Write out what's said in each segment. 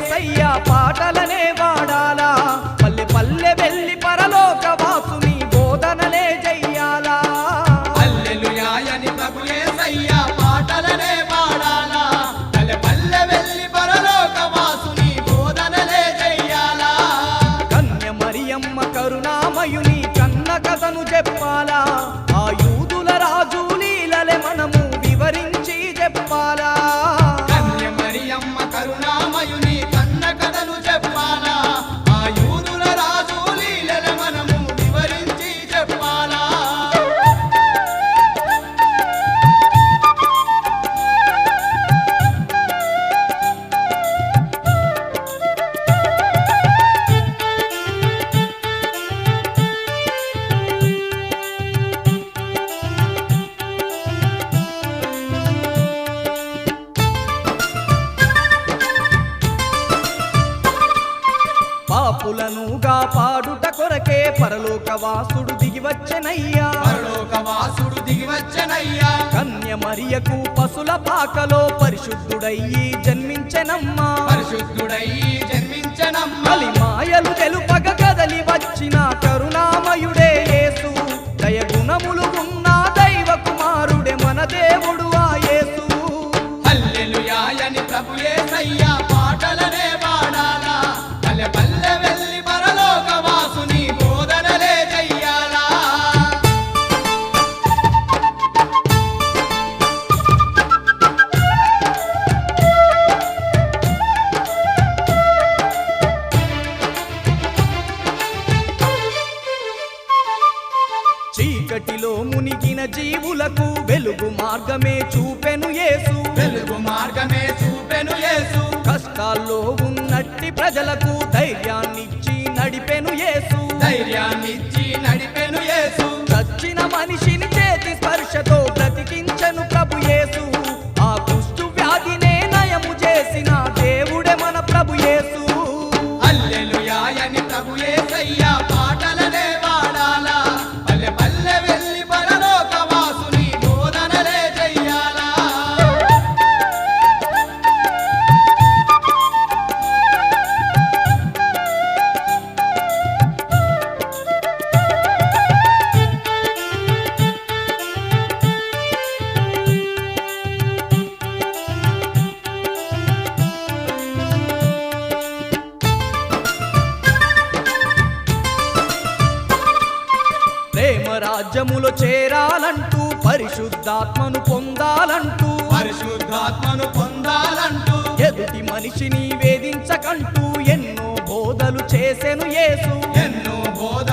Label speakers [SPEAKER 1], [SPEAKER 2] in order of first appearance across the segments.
[SPEAKER 1] essa aí.
[SPEAKER 2] పాపులను కాపాడుట కొరకే పరలోక వాసుడు దిగివచ్చెనయ్యా
[SPEAKER 1] పరలోక వాసుడు దిగివచ్చెనయ్యా
[SPEAKER 2] కన్య మరియకు పసుల పాకలో పరిశుద్ధుడయ్యి జన్మించనమ్మా.
[SPEAKER 1] పరిశుద్ధుడయ్యి జన్మించనమ్మా.
[SPEAKER 2] మాయలు తెలుపగ కదలి
[SPEAKER 1] వచ్చినాక
[SPEAKER 2] చీకటిలో మునిగిన జీవులకు వెలుగు మార్గమే చూపెను యేసు.
[SPEAKER 1] వెలుగు మార్గమే చూపెను యేసు.
[SPEAKER 2] కష్టాల్లో ఉన్నట్టి ప్రజలకు ధైర్యాన్నిచ్చి నడిపెను యేసు.
[SPEAKER 1] ధైర్యాన్నిచ్చి నడిపెను యేసు.
[SPEAKER 2] వచ్చిన మనిషిని చేతి స్పర్శతో బ్రతికింది రాజ్యములో చేరాలంటూ పరిశుద్ధాత్మను పొందాలంటూ
[SPEAKER 1] పరిశుద్ధాత్మను పొందాలంటూ
[SPEAKER 2] ఎదుటి మనిషిని వేధించకంటూ ఎన్నో బోధలు చేసెను యేసు.
[SPEAKER 1] ఎన్నో బోధ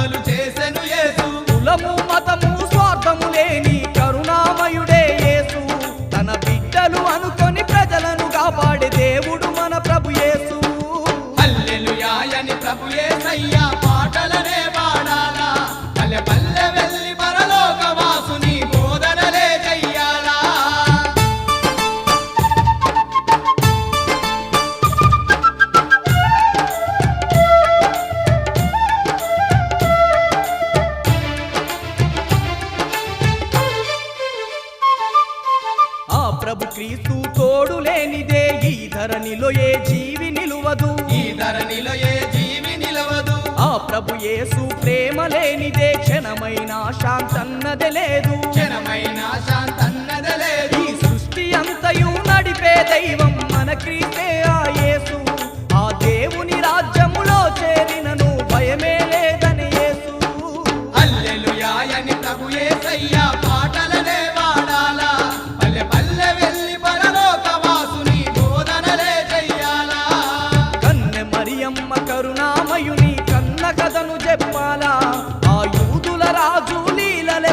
[SPEAKER 1] ప్రభు క్రీస్తు
[SPEAKER 2] తోడు లేనిదే ఈ ధరణిలో ఏ జీవి నిలువదు. ఈ ధరణిలో ఏ జీవి నిలవదు. ఆ ప్రభు యేసు
[SPEAKER 1] ప్రేమ లేనిదే క్షణమైన శాంతన్నది లేదు. క్షణమైన శాంతన్నది లేదు. ఈ సృష్టి అంతయు నడిపే
[SPEAKER 2] దైవం మన క్రీస్తే ఆ యేసు. ఆ దేవుని
[SPEAKER 1] రాజ్యములో చేరినను భయమే లేదని యేసు.
[SPEAKER 2] అల్లెలుయాయని ప్రభు యేసయ్యా కథను చెప్పాలా? ఆ యూదుల రాజు
[SPEAKER 1] లీలలే